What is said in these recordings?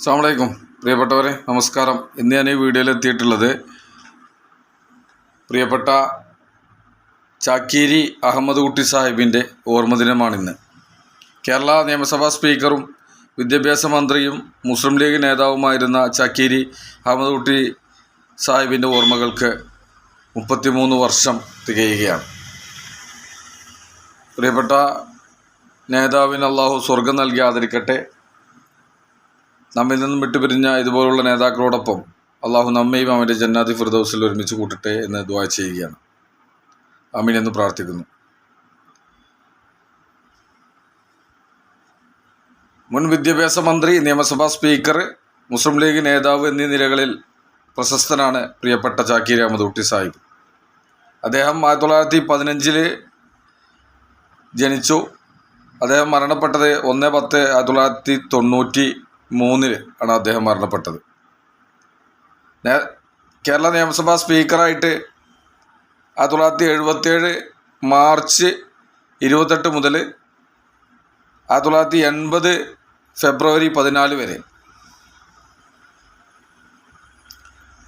അസ്സാമലൈക്കും പ്രിയപ്പെട്ടവരെ നമസ്കാരം. ഇന്ന് ഞാൻ ഈ വീഡിയോയിൽ എത്തിയിട്ടുള്ളത് പ്രിയപ്പെട്ട ചാക്കീരി അഹമ്മദ് കുട്ടി സാഹിബിന്റെ ഓർമ്മദിനമാണിന്ന് കേരള നിയമസഭാ സ്പീക്കറും വിദ്യാഭ്യാസ മന്ത്രിയും മുസ്ലിം ലീഗ് നേതാവുമായിരുന്ന ചാക്കീരി അഹമ്മദ് കുട്ടി സാഹിബിന്റെ ഓർമ്മകൾക്ക് മുപ്പത്തിമൂന്ന് വർഷം തികയുകയാണ്. പ്രിയപ്പെട്ട നേതാവിന് അള്ളാഹു സ്വർഗം നൽകി ആദരിക്കട്ടെ. നമ്മിൽ നിന്നും വിട്ടുപിരിഞ്ഞ ഇതുപോലുള്ള നേതാക്കളോടൊപ്പം അള്ളാഹു നമ്മയും അവന്റെ ജന്നാതി ഫിർദൗസിൽ ഒരുമിച്ച് കൂട്ടട്ടെ എന്ന് ദുആ ചെയ്യുകയാണ്. അമീൻ എന്ന് പ്രാർത്ഥിക്കുന്നു. മുൻ വിദ്യാഭ്യാസ മന്ത്രി നിയമസഭാ സ്പീക്കർ മുസ്ലിം ലീഗ് നേതാവ് എന്നീ നിലകളിൽ പ്രശസ്തനാണ് പ്രിയപ്പെട്ട ചാക്കീർ അഹമ്മദ് കുട്ടി സാഹിബ്. അദ്ദേഹം ആയിരത്തി തൊള്ളായിരത്തി പതിനഞ്ചിൽ ജനിച്ചു. അദ്ദേഹം മരണപ്പെട്ടത് ഒന്ന് പത്ത് ആയിരത്തി തൊള്ളായിരത്തി തൊണ്ണൂറ്റി മൂന്നിൽ ആണ് അദ്ദേഹം മരണപ്പെട്ടത്. കേരള നിയമസഭാ സ്പീക്കറായിട്ട് ആയിരത്തി തൊള്ളായിരത്തി എഴുപത്തേഴ് മാർച്ച് ഇരുപത്തെട്ട് മുതൽ ആയിരത്തി തൊള്ളായിരത്തി എൺപത് ഫെബ്രുവരി പതിനാല് വരെ.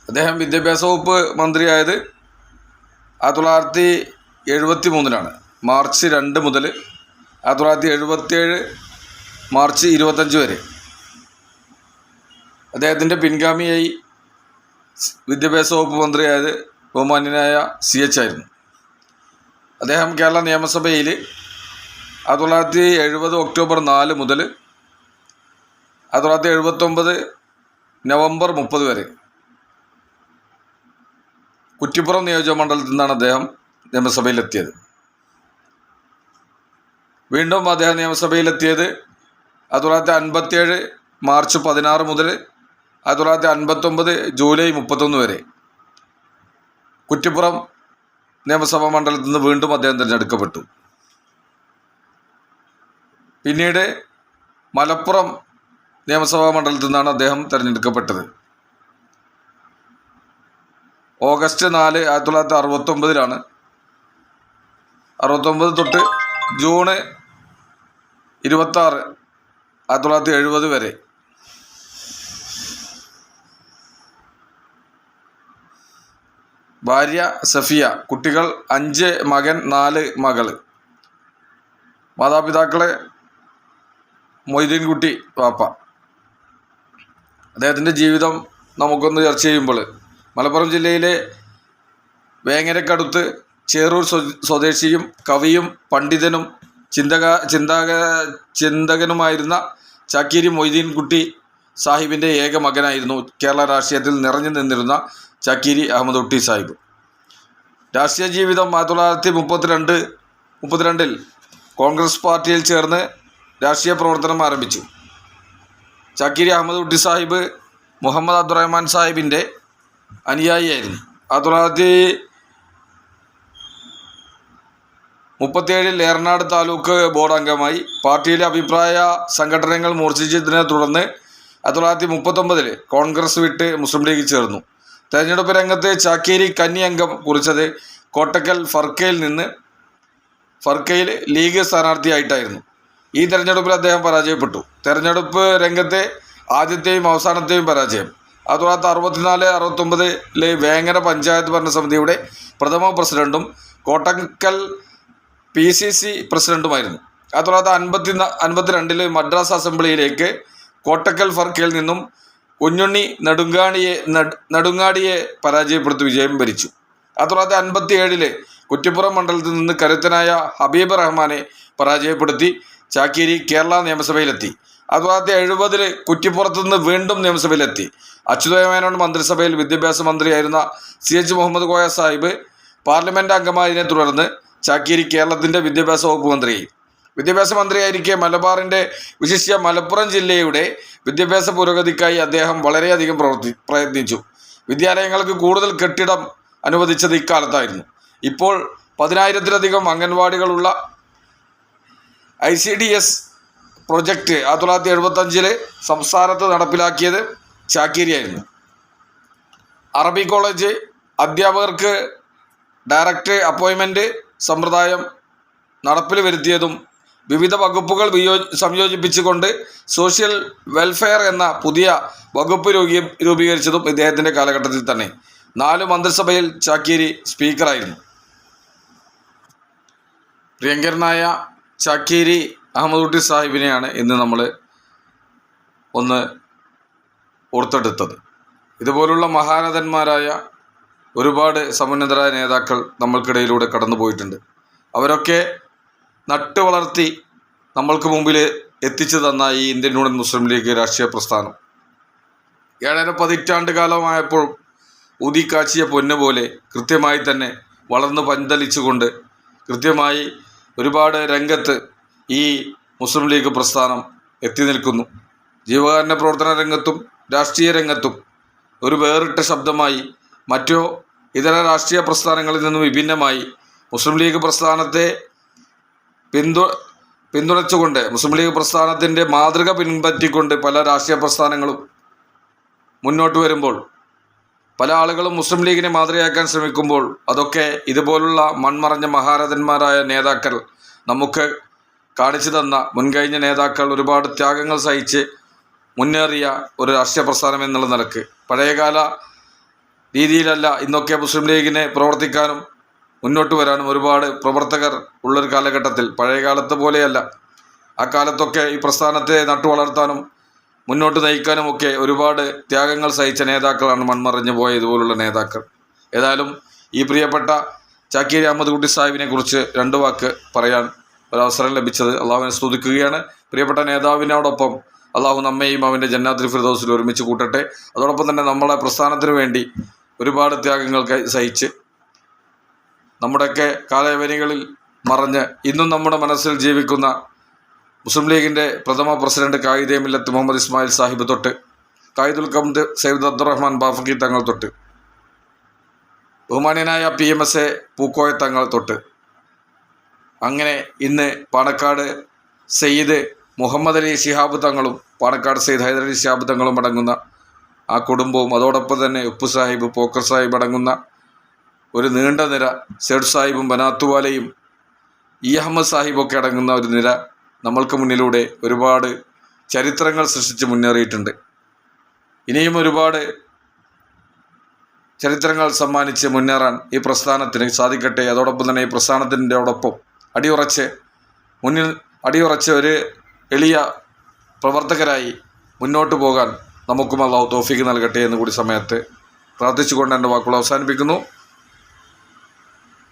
അദ്ദേഹം വിദ്യാഭ്യാസ വകുപ്പ് മന്ത്രിയായത് ആയിരത്തി തൊള്ളായിരത്തി എഴുപത്തി മൂന്നിലാണ് മാർച്ച് രണ്ട് മുതൽ ആയിരത്തി തൊള്ളായിരത്തി എഴുപത്തേഴ് മാർച്ച് ഇരുപത്തഞ്ച് വരെ. അദ്ദേഹത്തിന്റെ പിൻഗാമിയായി വിദ്യാഭ്യാസ വകുപ്പ് മന്ത്രിയായത് ബഹുമാന്യനായ സി എച്ച് ആയിരുന്നു. അദ്ദേഹം കേരള നിയമസഭയിൽ ആയിരത്തി തൊള്ളായിരത്തി എഴുപത് ഒക്ടോബർ നാല് മുതൽ ആയിരത്തി തൊള്ളായിരത്തി എഴുപത്തൊമ്പത് നവംബർ മുപ്പത് വരെ കുറ്റിപ്പുറം നിയോജക മണ്ഡലത്തിൽ നിന്നാണ് അദ്ദേഹം നിയമസഭയിലെത്തിയത്. വീണ്ടും അദ്ദേഹം നിയമസഭയിലെത്തിയത് ആയിരത്തി തൊള്ളായിരത്തി അൻപത്തിയേഴ് മാർച്ച് പതിനാറ് മുതൽ ആയിരത്തി തൊള്ളായിരത്തി അൻപത്തൊമ്പത് ജൂലൈ മുപ്പത്തൊന്ന് വരെ കുറ്റിപ്പുറം നിയമസഭാ മണ്ഡലത്തിൽ നിന്ന് വീണ്ടും അദ്ദേഹം തിരഞ്ഞെടുക്കപ്പെട്ടു. പിന്നീട് മലപ്പുറം നിയമസഭാ മണ്ഡലത്തിൽ നിന്നാണ് അദ്ദേഹം തിരഞ്ഞെടുക്കപ്പെട്ടത്. ഓഗസ്റ്റ് നാല് ആയിരത്തി തൊള്ളായിരത്തി അറുപത്തൊമ്പതിലാണ് അറുപത്തൊമ്പത് തൊട്ട് ജൂണ് ഇരുപത്താറ് ആയിരത്തി തൊള്ളായിരത്തി എഴുപത് വരെ ഭാര്യ സഫിയ കുട്ടികൾ അഞ്ച് മകൻ നാല് മകൾ. മാതാപിതാക്കളെ മൊയ്തീൻകുട്ടി വാപ്പ. അദ്ദേഹത്തിന്റെ ജീവിതം നമുക്കൊന്ന് ചർച്ച ചെയ്യുമ്പോൾ മലപ്പുറം ജില്ലയിലെ വേങ്ങരക്കടുത്ത് ചേറൂർ സ്വ- സ്വദേശിയും കവിയും പണ്ഡിതനും ചിന്തക ചിന്താക ചിന്തകനുമായിരുന്ന ചാക്കീരി മൊയ്തീൻകുട്ടി സാഹിബിന്റെ ഏക മകനായിരുന്നു കേരള രാഷ്ട്രീയത്തിൽ നിറഞ്ഞു നിന്നിരുന്ന ചാക്കീരി അഹമ്മദ് ഒട്ടി സാഹിബ്. രാഷ്ട്രീയ ജീവിതം ആയിരത്തി തൊള്ളായിരത്തി മുപ്പത്തിരണ്ട് മുപ്പത്തിരണ്ടിൽ കോൺഗ്രസ് പാർട്ടിയിൽ ചേർന്ന് രാഷ്ട്രീയ പ്രവർത്തനം ആരംഭിച്ചു. ചക്കീരി അഹമ്മദ് ഉട്ടി സാഹിബ് മുഹമ്മദ് അബ്ദുറഹ്മാൻ സാഹിബിന്റെ അനുയായിയായിരുന്നു. ആയിരത്തി തൊള്ളായിരത്തി മുപ്പത്തിയേഴിൽ ഏറനാട് താലൂക്ക് ബോർഡ് അംഗമായി. പാർട്ടിയിലെ അഭിപ്രായ സംഘടനകൾ മൂർച്ഛിച്ചതിനെ തുടർന്ന് ആയിരത്തി തൊള്ളായിരത്തി മുപ്പത്തൊമ്പതിൽ കോൺഗ്രസ് വിട്ട് മുസ്ലിം ലീഗിൽ ചേർന്നു. തെരഞ്ഞെടുപ്പ് രംഗത്ത് ചാക്കേരി കന്നി അംഗം കുറിച്ചത് കോട്ടക്കൽ ഫർക്കയിൽ നിന്ന് ഫർക്കയിൽ ലീഗ് സ്ഥാനാർത്ഥിയായിട്ടായിരുന്നു. ഈ തെരഞ്ഞെടുപ്പിൽ അദ്ദേഹം പരാജയപ്പെട്ടു. തെരഞ്ഞെടുപ്പ് രംഗത്തെ ആദ്യത്തെയും അവസാനത്തെയും പരാജയം. ആയിരത്തി അറുപത്തിനാല് അറുപത്തൊമ്പതിലെ വേങ്ങര പഞ്ചായത്ത് ഭരണസമിതിയുടെ പ്രഥമ പ്രസിഡന്റും കോട്ടക്കൽ പി സി സി പ്രസിഡന്റുമായിരുന്നു. ആയിരത്തി അൻപത്തി അൻപത്തിരണ്ടിലെ മദ്രാസ് അസംബ്ലിയിലേക്ക് കോട്ടക്കൽ ഫർക്കയിൽ നിന്നും കുഞ്ഞുണ്ണി നെടുങ്കാണിയെ നെട്- നെടുങ്ങാടിയെ പരാജയപ്പെടുത്തി വിജയം ഭരിച്ചു. ആയിരത്തി തൊള്ളായിരത്തി അൻപത്തി ഏഴിലെ കുറ്റിപ്പുറം മണ്ഡലത്തിൽ നിന്ന് കരുത്തനായ ഹബീബ് റഹ്മാനെ പരാജയപ്പെടുത്തി ചാക്കേരി കേരള നിയമസഭയിലെത്തി. ആയിരത്തി തൊള്ളായിരത്തി എഴുപതിൽ കുറ്റിപ്പുറത്ത് നിന്ന് വീണ്ടും നിയമസഭയിലെത്തി. അച്യുതമേനോൻ മന്ത്രിസഭയിൽ വിദ്യാഭ്യാസ മന്ത്രിയായിരുന്ന C H Muhammad Koya Sahib parliament അംഗമായതിനെ തുടർന്ന് ചാക്കേരി കേരളത്തിന്റെ വിദ്യാഭ്യാസ വകുപ്പ് മന്ത്രിയായി. വിദ്യാഭ്യാസ മന്ത്രിയായിരിക്കെ മലബാറിന്റെ വിശിഷ്യ മലപ്പുറം ജില്ലയുടെ വിദ്യാഭ്യാസ പുരോഗതിക്കായി അദ്ദേഹം വളരെയധികം പ്രവർത്തി പ്രയത്നിച്ചു. വിദ്യാലയങ്ങൾക്ക് കൂടുതൽ കെട്ടിടം അനുവദിച്ചത് ഇക്കാലത്തായിരുന്നു. ഇപ്പോൾ പതിനായിരത്തിലധികം അംഗൻവാടികളുള്ള I C D S project ആയിരത്തി തൊള്ളായിരത്തി എഴുപത്തഞ്ചിൽ സംസ്ഥാനത്ത് നടപ്പിലാക്കിയത് ചാക്കേരിയായിരുന്നു. അറബി കോളേജ് അധ്യാപകർക്ക് ഡയറക്റ്റ് അപ്പോയിൻമെന്റ് സമ്പ്രദായം നടപ്പിൽ വരുത്തിയതും വിവിധ വകുപ്പുകൾ വിയോ സംയോജിപ്പിച്ചുകൊണ്ട് സോഷ്യൽ വെൽഫെയർ എന്ന പുതിയ വകുപ്പ് രൂപീ രൂപീകരിച്ചതും ഇദ്ദേഹത്തിന്റെ കാലഘട്ടത്തിൽ തന്നെ. നാല് മന്ത്രിസഭയിൽ ചാക്കേരി സ്പീക്കറായിരുന്നു. പ്രിയങ്കരനായ ചാക്കേരി അഹമ്മദുട്ടി സാഹിബിനെയാണ് ഇന്ന് നമ്മൾ ഒന്ന് ഓർത്തെടുത്തത്. ഇതുപോലുള്ള മഹാനതന്മാരായ ഒരുപാട് സമുന്നതരായ നേതാക്കൾ നമ്മൾക്കിടയിലൂടെ കടന്നു പോയിട്ടുണ്ട് അവരൊക്കെ നട്ടു വളർത്തി നമ്മൾക്ക് മുമ്പിൽ എത്തിച്ചു തന്ന ഈ ഇന്ത്യൻ യൂണിയൻ മുസ്ലിം ലീഗ് രാഷ്ട്രീയ പ്രസ്ഥാനം. ഏഴര പതിറ്റാണ്ട് കാലമായപ്പോൾ ഊതിക്കാച്ചിയ പൊന്നു പോലെ കൃത്യമായി തന്നെ വളർന്നു പന്തലിച്ചുകൊണ്ട് കൃത്യമായി ഒരുപാട് രംഗത്ത് ഈ മുസ്ലിം ലീഗ് പ്രസ്ഥാനം എത്തി നിൽക്കുന്നു. ജീവകാരുണ്യ പ്രവർത്തന രംഗത്തും രാഷ്ട്രീയ രംഗത്തും ഒരു വേറിട്ട ശബ്ദമായി മറ്റോ ഇതര രാഷ്ട്രീയ പ്രസ്ഥാനങ്ങളിൽ നിന്നും വിഭിന്നമായി മുസ്ലിം ലീഗ് പ്രസ്ഥാനത്തെ പിന്തു പിന്തുണച്ചുകൊണ്ട് മുസ്ലിം ലീഗ് പ്രസ്ഥാനത്തിന്റെ മാതൃക പിൻപറ്റിക്കൊണ്ട് പല രാഷ്ട്രീയ പ്രസ്ഥാനങ്ങളും മുന്നോട്ട് വരുമ്പോൾ പല ആളുകളും മുസ്ലിം ലീഗിനെ മാതൃകയാക്കാൻ ശ്രമിക്കുമ്പോൾ അതൊക്കെ ഇതുപോലുള്ള മൺമറഞ്ഞ മഹാരഥന്മാരായ നേതാക്കൾ നമുക്ക് കാണിച്ചു തന്ന മുൻകഴിഞ്ഞ നേതാക്കൾ ഒരുപാട് ത്യാഗങ്ങൾ സഹിച്ച് മുന്നേറിയ ഒരു രാഷ്ട്രീയ പ്രസ്ഥാനം എന്നുള്ള നിലയ്ക്ക്. പഴയകാല രീതിയിലല്ല ഇന്നൊക്കെ മുസ്ലിം ലീഗിനെ പ്രവർത്തിക്കാനും മുന്നോട്ട് വരാനും ഒരുപാട് പ്രവർത്തകർ ഉള്ളൊരു കാലഘട്ടത്തിൽ പഴയ കാലത്തെ പോലെയല്ല. ആ കാലത്തൊക്കെ ഈ പ്രസ്ഥാനത്തെ നട്ടു വളർത്താനും മുന്നോട്ട് നയിക്കാനും ഒക്കെ ഒരുപാട് ത്യാഗങ്ങൾ സഹിച്ച നേതാക്കളാണ് മൺമറിഞ്ഞു പോയ ഇതുപോലുള്ള നേതാക്കൾ. ഏതായാലും ഈ പ്രിയപ്പെട്ട ചാക്കേരി അഹമ്മദ് കുട്ടി സാഹിബിനെ കുറിച്ച് രണ്ട് വാക്ക് പറയാൻ ഒരവസരം ലഭിച്ചത് അള്ളാഹുവിനെ സ്തുതിക്കുകയാണ്. പ്രിയപ്പെട്ട നേതാവിനോടൊപ്പം അള്ളാഹു നമ്മയും അവന്റെ ജന്നാദ്രി ഫിർദൗസിൽ ഒരുമിച്ച് കൂട്ടട്ടെ. അതോടൊപ്പം തന്നെ നമ്മളെ പ്രസ്ഥാനത്തിന് വേണ്ടി ഒരുപാട് ത്യാഗങ്ങൾ സഹിച്ച് നമ്മുടെയൊക്കെ കാലയവനികളിൽ മറഞ്ഞ് ഇന്നും നമ്മുടെ മനസ്സിൽ ജീവിക്കുന്ന മുസ്ലിം ലീഗിന്റെ പ്രഥമ പ്രസിഡന്റ് കായിദെ മില്ലത്ത് മുഹമ്മദ് ഇസ്മായിൽ സാഹിബ് തൊട്ട് കായിദുൽ കംദ് സയ്യിദ് അബ്ദുറഹ്മാൻ ബാഫക്കി തങ്ങൾ തൊട്ട് ബഹുമാന്യനായ P M S A Pookoya Thangal തൊട്ട്. അങ്ങനെ ഇന്ന് പാണക്കാട് സയ്യിദ് മുഹമ്മദ് അലി ശിഹാബ് തങ്ങളും പാണക്കാട് സയ്യിദ് ഹൈദരലി ശിഹാബ് തങ്ങളും അടങ്ങുന്ന ആ കുടുംബവും അതോടൊപ്പം തന്നെ ഉപ്പു സാഹിബ് പോക്കർ സാഹിബ് അടങ്ങുന്ന ഒരു നീണ്ട നിര സെഡ് സാഹിബും ബനാത്തുവാലയും ഇ അഹമ്മദ് സാഹിബൊക്കെ അടങ്ങുന്ന ഒരു നിര നമ്മൾക്ക് മുന്നിലൂടെ ഒരുപാട് ചരിത്രങ്ങൾ സൃഷ്ടിച്ച് മുന്നേറിയിട്ടുണ്ട്. ഇനിയും ഒരുപാട് ചരിത്രങ്ങൾ സമ്മാനിച്ച് മുന്നേറാൻ ഈ പ്രസ്ഥാനത്തിന് സാധിക്കട്ടെ. അതോടൊപ്പം തന്നെ ഈ പ്രസ്ഥാനത്തിന്റെയോടൊപ്പം അടിയുറച്ച് മുന്നിൽ അടിയുറച്ച് ഒരു എളിയ പ്രവർത്തകരായി മുന്നോട്ട് പോകാൻ നമുക്കും അള്ളാഹു തോഫിക്ക് നൽകട്ടെ എന്ന് കൂടി സമയത്ത് പ്രാർത്ഥിച്ചുകൊണ്ട് എന്റെ വാക്കുകൾ അവസാനിപ്പിക്കുന്നു.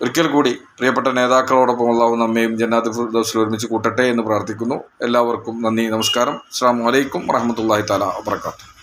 ഒരിക്കൽ കൂടി പ്രിയപ്പെട്ട നേതാക്കളോടൊപ്പം അള്ളാഹു നമ്മയും ജന്നാത്ത് ഫിർദൗസിൽ ഒരുമിച്ച് കൂട്ടട്ടെ എന്ന് പ്രാർത്ഥിക്കുന്നു. എല്ലാവർക്കും നന്ദി നമസ്കാരം. അസ്സാം വലൈക്കും വറഹമത്തല്ലാഹി താല വാബർക്കാത്തു